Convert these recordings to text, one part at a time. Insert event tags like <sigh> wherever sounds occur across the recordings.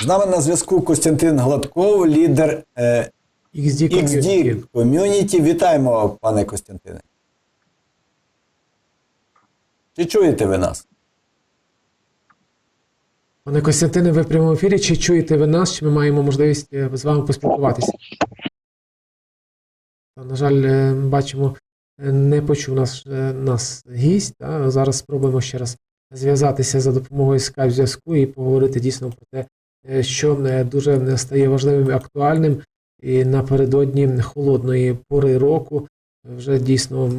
З нами на зв'язку Костянтин Гладков, лідер е, XD Community. Community. Вітаємо, пане Костянтине. Чи чуєте ви нас? Пане Костянтине, ви в прямому ефірі. Чи чуєте ви нас, чи ми маємо можливість е, з вами поспілкуватися? На жаль, е, бачимо, е, не почув нас, нас гість. Та? Зараз спробуємо ще раз зв'язатися за допомогою Skype зв'язку і поговорити дійсно про те, що е, дуже стає важливим і актуальним. І напередодні холодної пори року вже дійсно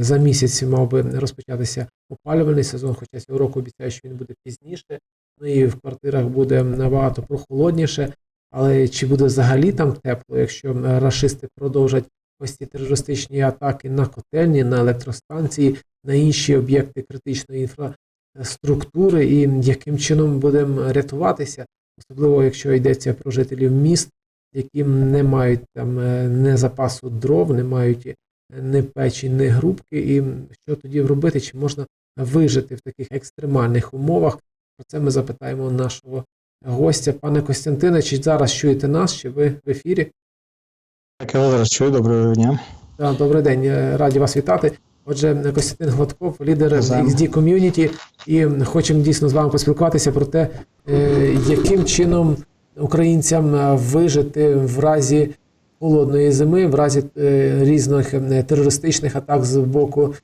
за місяць мав би розпочатися опалювальний сезон, хоча цього року обіцяє, що він буде пізніше. Ну і в квартирах буде набагато прохолодніше. Але чи буде взагалі там тепло, якщо рашисти продовжать ось ці терористичні атаки на котельні, на електростанції, на інші об'єкти критичної інфраструктури, і яким чином будемо рятуватися, особливо якщо йдеться про жителів міст, які не мають там е, не запасу дров, не мають е, ні печі, ні грубки, і що тоді робити, чи можна вижити в таких екстремальних умовах? Про це ми запитаємо нашого гостя. Пане Костянтине, чи зараз чуєте нас, чи ви в ефірі? Так, я вас чую, доброго дня. Добрий день, е, раді вас вітати. Отже, Костянтин Гладков, лідер. XD Community, і хочемо дійсно з вами поспілкуватися про те, е, яким чином українцям е, вижити в разі холодної зими, в разі е, різних терористичних атак з боку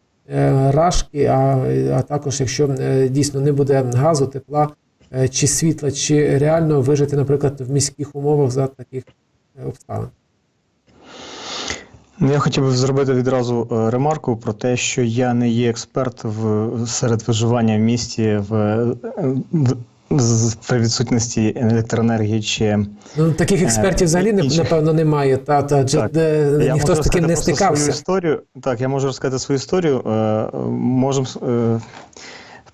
Рашки, а, а також якщо дійсно не буде газу, тепла чи світла, чи реально вижити, наприклад, в міських умовах за таких обставин. Ну, Я хотів би зробити відразу е, ремарку про те, що я не є експерт в серед виживання в місті в, е, в при відсутності електроенергії чи Ну, таких експертів взагалі не- інші. напевно немає. Та, та, Так. е, я ніхто з таким не просто свою стикався. історію. Так, я можу розказати свою історію. Е, Можемо е,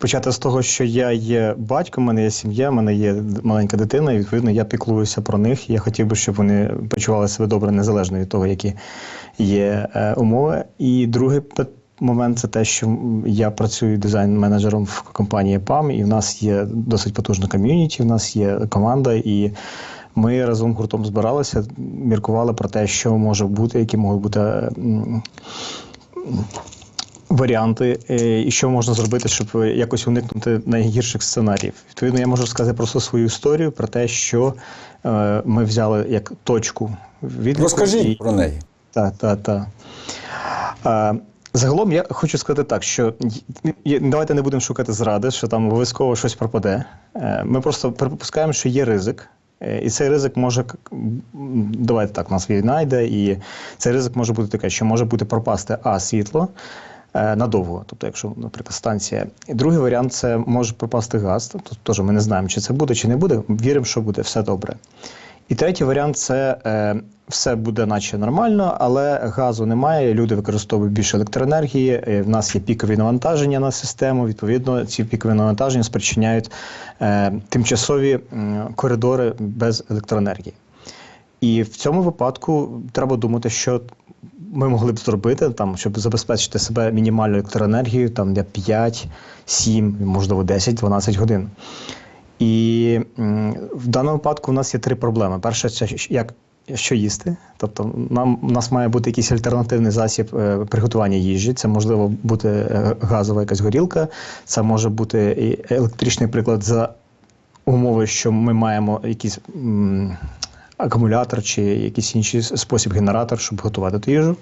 почати з того, що я є батьком, в мене є сім'я, в мене є маленька дитина, і відповідно я піклуюся про них. Я хотів би, щоб вони почували себе добре, незалежно від того, які є е, умови. І другий момент це те, що я працюю дизайн-менеджером в компанії PAM, і в нас є досить потужна ком'юніті, в нас є команда, і ми разом гуртом збиралися, міркували про те, що може бути, які можуть бути. Варіанти, е, і що можна зробити, щоб якось уникнути найгірших сценаріїв. Відповідно, я можу сказати просто свою історію про те, що е, ми взяли як точку відліку. Розкажіть і- про неї. так, так, так. Загалом я хочу сказати так, що давайте не будемо шукати зради, що там обов'язково щось пропаде. Е, Ми просто припускаємо, що є ризик. І цей ризик може давайте так, у нас війна йде, і цей ризик може бути таке, що може бути пропасти А світло надовго. Тобто, якщо, наприклад, станція. І другий варіант це може пропасти газ. Тобто теж ми не знаємо, чи це буде, чи не буде. Віримо, що буде все добре. І третій варіант це е, все буде наче нормально, але газу немає. Люди використовують більше електроенергії. е, В нас є пікові навантаження на систему. Відповідно, ці пікові навантаження спричиняють е, тимчасові коридори без електроенергії. І в цьому випадку треба думати, що ми могли б зробити, там, щоб забезпечити себе мінімальною електроенергією там, для 5, 7, можливо, 10-12 годин. І в даному випадку у нас є три проблеми. Перше, це як що їсти. Тобто, нам у нас має бути якийсь альтернативний засіб е, приготування їжі. Це можливо бути е, газова якась горілка, це може бути електричний приклад за умови, що ми маємо якийсь м, акумулятор чи якийсь інший спосіб генератор, щоб готувати ту їжу.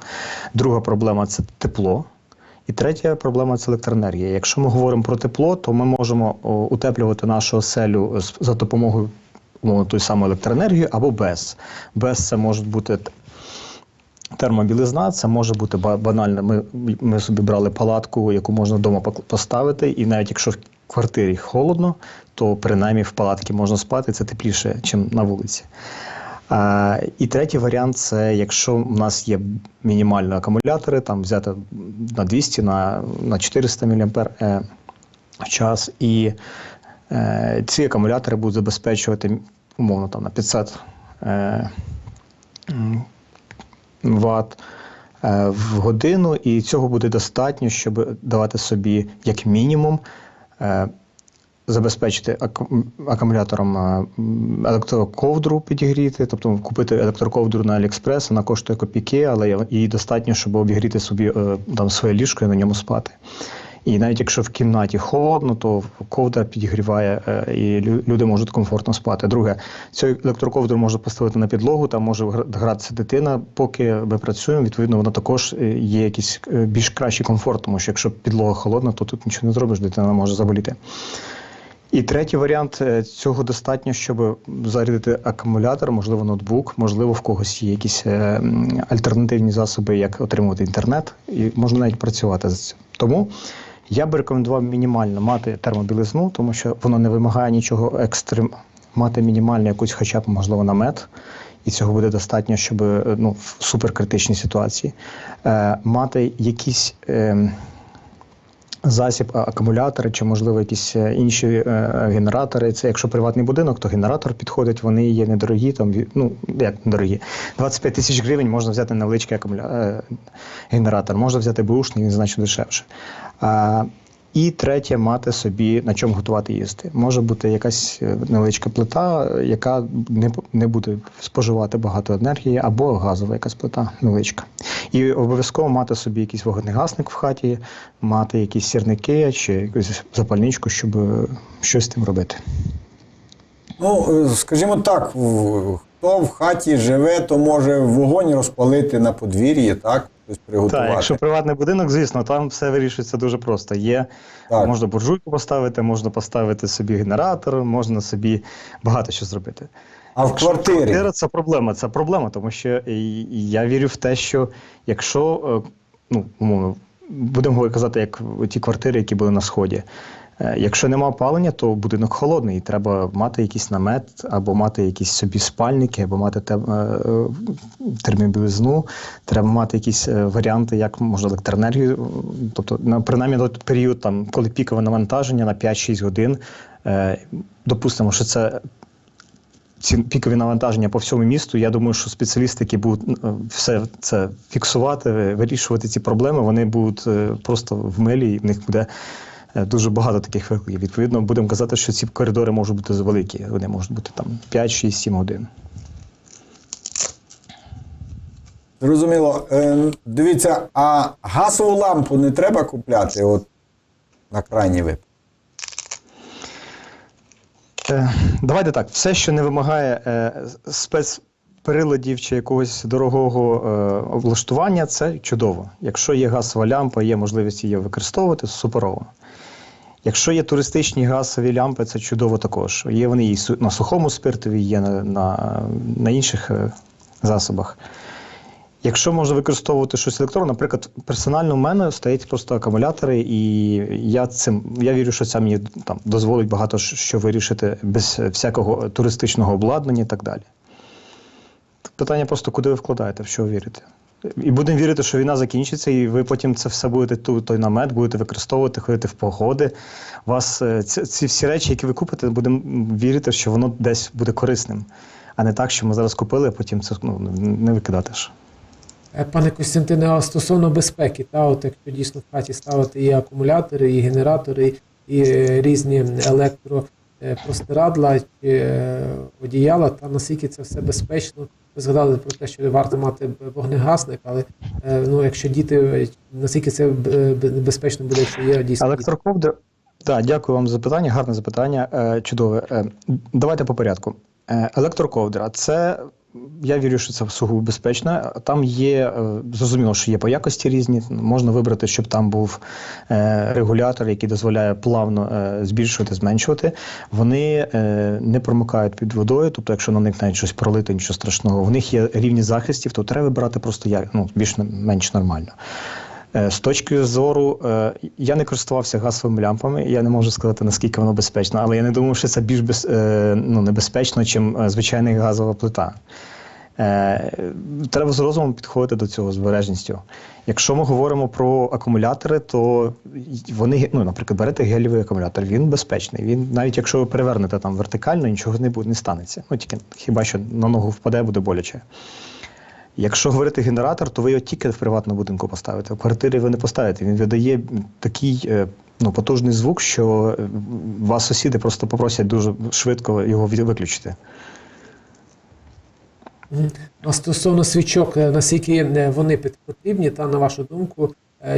Друга проблема це тепло. І третя проблема це електроенергія. Якщо ми говоримо про тепло, то ми можемо утеплювати нашу оселю за допомогою умовно тої самої електроенергії або без. Без це може бути термобілизна, це може бути банально. Ми, ми собі брали палатку, яку можна вдома поставити, і навіть якщо в квартирі холодно, то принаймні в палатці можна спати, це тепліше, ніж на вулиці. І третій варіант це якщо в нас є мінімальні акумулятори, там взяти на 200, на, на 400 мА в час, і е, ці акумулятори будуть забезпечувати умовно там на 500 е, Вт е, в годину, і цього буде достатньо, щоб давати собі як мінімум е, забезпечити аку- акумулятором електроковдру підігріти, тобто купити електроковдру на Аліекспрес, вона коштує копійки, але її достатньо, щоб обігріти собі е, там своє ліжко і на ньому спати. І навіть якщо в кімнаті холодно, то ковдра підігріває е, і люди можуть комфортно спати. Друге, цю електроковдру можна поставити на підлогу, там може гра- гратися дитина. Поки ми працюємо, відповідно, воно також е, є якийсь більш кращий комфорт, тому що якщо підлога холодна, то тут нічого не зробиш, дитина може заболіти. І третій варіант е, цього достатньо, щоб зарядити акумулятор, можливо, ноутбук, можливо, в когось є якісь е, альтернативні засоби, як отримувати інтернет, і можна навіть працювати з цим. Тому я би рекомендував мінімально мати термобілизну, тому що воно не вимагає нічого екстрем, мати мінімальну якусь, хоча б можливо, намет. І цього буде достатньо, щоб е, ну, в суперкритичній ситуації е, мати якісь. Е, засіб, акумулятори чи, можливо, якісь е, інші е, генератори. Це якщо приватний будинок, то генератор підходить, вони є недорогі, там, ну, як недорогі. 25 тисяч гривень можна взяти невеличкий акумуля... е, генератор, можна взяти бушний, він значно дешевше. І третє, мати собі на чому готувати їсти. Може бути якась е, невеличка плита, яка не, не буде споживати багато енергії, або газова якась плита невеличка. І обов'язково мати собі якийсь вогнегасник в хаті, мати якісь сірники чи якусь запальничку, щоб е, щось з тим робити. Ну, е, скажімо так, хто в хаті живе, то може вогонь розпалити на подвір'ї, так? Тобто приготувати. Так, якщо приватний будинок, звісно, там все вирішується дуже просто. Є Так. можна буржуйку поставити, можна поставити собі генератор, можна собі багато що зробити. А в квартирі? Квартира це проблема. Це проблема, тому що і я вірю в те, що якщо е, ну, умовно, будемо казати, як ті квартири, які були на сході. Е, Якщо нема опалення, то будинок холодний, і треба мати якийсь намет, або мати якісь собі спальники, або мати е, термобілизну, треба мати якісь е, варіанти, як можна електроенергію. Тобто, на принаймні на період, там, коли пікове навантаження на 5-6 годин, допустимо, що це ці пікові навантаження по всьому місту. Я думаю, що спеціалісти, які будуть все це фіксувати, вирішувати ці проблеми, вони будуть просто в милі, і в них буде дуже багато таких викликів. Відповідно, будемо казати, що ці коридори можуть бути великі. Вони можуть бути там 5, 6, 7 годин. Зрозуміло. Е, дивіться, а газову лампу не треба купляти от, на крайній випадок? Е, Давайте так, все, що не вимагає е, спецприладів чи якогось дорогого е, облаштування, це чудово. Якщо є газова лямпа, є можливість її використовувати, суперово. Якщо є туристичні газові лямпи, це чудово також. Є вони і на сухому спиртові, є на, на, на інших е, засобах. Якщо можна використовувати щось електронне, наприклад, персонально в мене стоять просто акумулятори, і я цим я вірю, що це мені там дозволить багато що- вирішити без всякого туристичного обладнання і так далі. Питання просто, куди ви вкладаєте, в що вірите. І будемо вірити, що війна закінчиться, і ви потім це все будете ту, той намет, будете використовувати, ходити в погоди. Вас е, ці, ці всі речі, які ви купите, будемо вірити, що воно десь буде корисним, а не так, що ми зараз купили, а потім це ну, не викидати ж. Е, Пане Костянтине, а стосовно безпеки, та от якщо дійсно в хаті ставити і акумулятори, і генератори, і е, різні електропростирадла, чи одіяла, та наскільки це все безпечно. Ви згадали про те, що варто мати вогнегасник, але е, ну, якщо діти, наскільки це е, безпечно буде, якщо є дійсно. електроковдр. Так, дякую вам за запитання, гарне запитання, е, чудове. Давайте по порядку. Е, електроковдра це. Я вірю, що це сугубо безпечно. Там є е, зрозуміло, що є по якості різні. Можна вибрати, щоб там був е, регулятор, який дозволяє плавно збільшувати, зменшувати. Вони не промикають під водою, тобто, якщо на них навіть щось пролито, нічого страшного. В них є рівні захистів, то треба вибирати просто як ну, більш-менш нормально. Е, З точки зору, е, я не користувався газовими лямпами, я не можу сказати, наскільки воно безпечно, але я не думаю, що це більш без, е, ну, небезпечно, ніж звичайна газова плита. Треба з розумом підходити до цього з обережністю. Якщо ми говоримо про акумулятори, то вони, ну, наприклад, берете гелівий акумулятор, він безпечний. Він, навіть якщо ви перевернете там вертикально, нічого не буде, не станеться. Ну, тільки хіба що на ногу впаде, буде боляче. Якщо говорити генератор, то ви його тільки в приватному будинку поставите. В квартирі ви не поставите. Він видає такий е, ну, потужний звук, що е, вас сусіди просто попросять дуже швидко його виключити. А стосовно свічок, е, наскільки вони потрібні, та на вашу думку,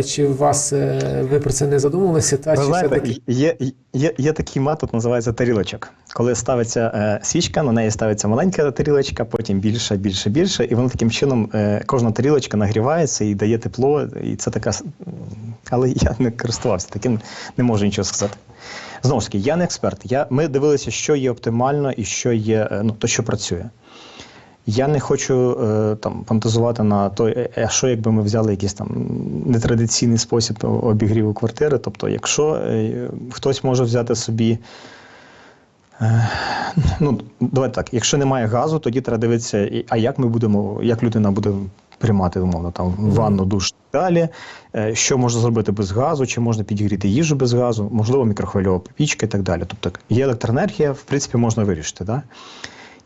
чи у вас е, ви про це не задумувалися? Та Ви чи знаєте, все-таки є, є, є такий метод, називається тарілочок. Коли ставиться е, свічка, на неї ставиться маленька тарілочка, потім більше, більше, більше, і воно таким чином е, кожна тарілочка нагрівається і дає тепло. І це така. Але я не користувався таким, не можу нічого сказати. Знову ж таки, я не експерт. Я, ми дивилися, що є оптимально і що є, е, ну, то, що працює. Я не хочу е, там фантазувати на той, е, а що якби ми взяли якийсь там нетрадиційний спосіб обігріву квартири. Тобто, якщо е, хтось може взяти собі. е, Ну, давайте так, якщо немає газу, тоді треба дивитися, а як ми будемо, як людина буде приймати умовно там ванну, душ і далі. Е, Що можна зробити без газу, чи можна підігріти їжу без газу, можливо, мікрохвильова пічка і так далі. Тобто є електроенергія, в принципі, можна вирішити. Да?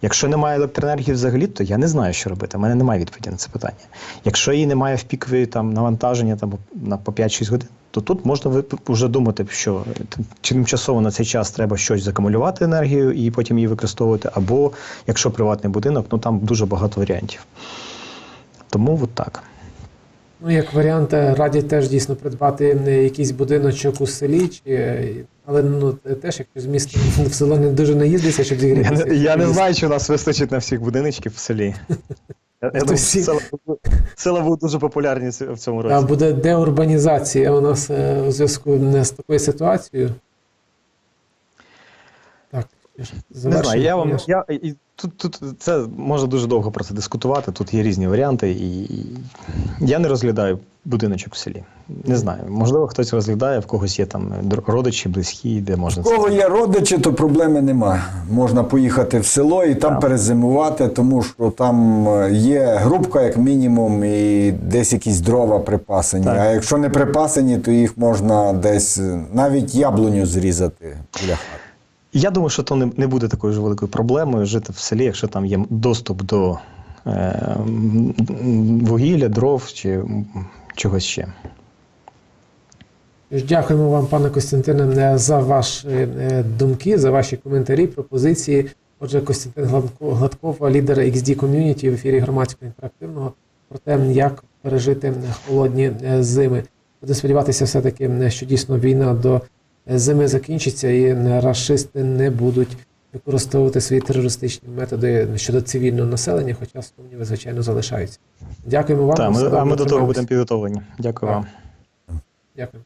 Якщо немає електроенергії взагалі, то я не знаю, що робити. У мене немає відповіді на це питання. Якщо її немає в пікові там навантаження там на по 5-6 годин, то тут можна вже думати, що тимчасово на цей час треба щось закумулювати енергію і потім її використовувати, або якщо приватний будинок, ну там дуже багато варіантів. Тому от так. Ну, як варіант, е, радять теж дійсно придбати е, якийсь будиночок у селі, чи, е, але ну, теж якщо з міста <laughs> в село не дуже не їздиться, щоб зігрітися. Я, я не знаю, чи у нас вистачить на всіх будиночків в селі. Я, я <laughs> думаю, села, села будуть дуже популярні в цьому році. А буде деурбанізація у нас у зв'язку не з такою ситуацією. Не знаю, я вам я і тут, тут це можна дуже довго про це дискутувати. Тут є різні варіанти, і, і я не розглядаю будиночок в селі. Не знаю. Можливо, хтось розглядає, в когось є там родичі, близькі, де можна У кого є родичі, то проблеми нема. Можна поїхати в село і там Так. перезимувати, тому що там е, є грубка, як мінімум, і десь якісь дрова припасені. Так. А якщо не припасені, то їх можна десь е, навіть яблуню зрізати біля хати. Я думаю, що то не, буде такою ж великою проблемою жити в селі, якщо там є доступ до е, вугілля, дров чи чогось ще. Дякуємо вам, пане Костянтине, за ваші е, думки, за ваші коментарі, пропозиції. Отже, Костянтин Гладко- Гладков, лідер XD Community в ефірі громадського інтерактивного про те, як пережити холодні е, зими. Буду сподіватися, все-таки, е, що дійсно війна до зими закінчиться і расисти не будуть використовувати свої терористичні методи щодо цивільного населення, хоча сумніви, звичайно, залишаються. Дякуємо вам. Так, ми, а ми до того будемо підготовлені. Дякую Так. вам. Дякую.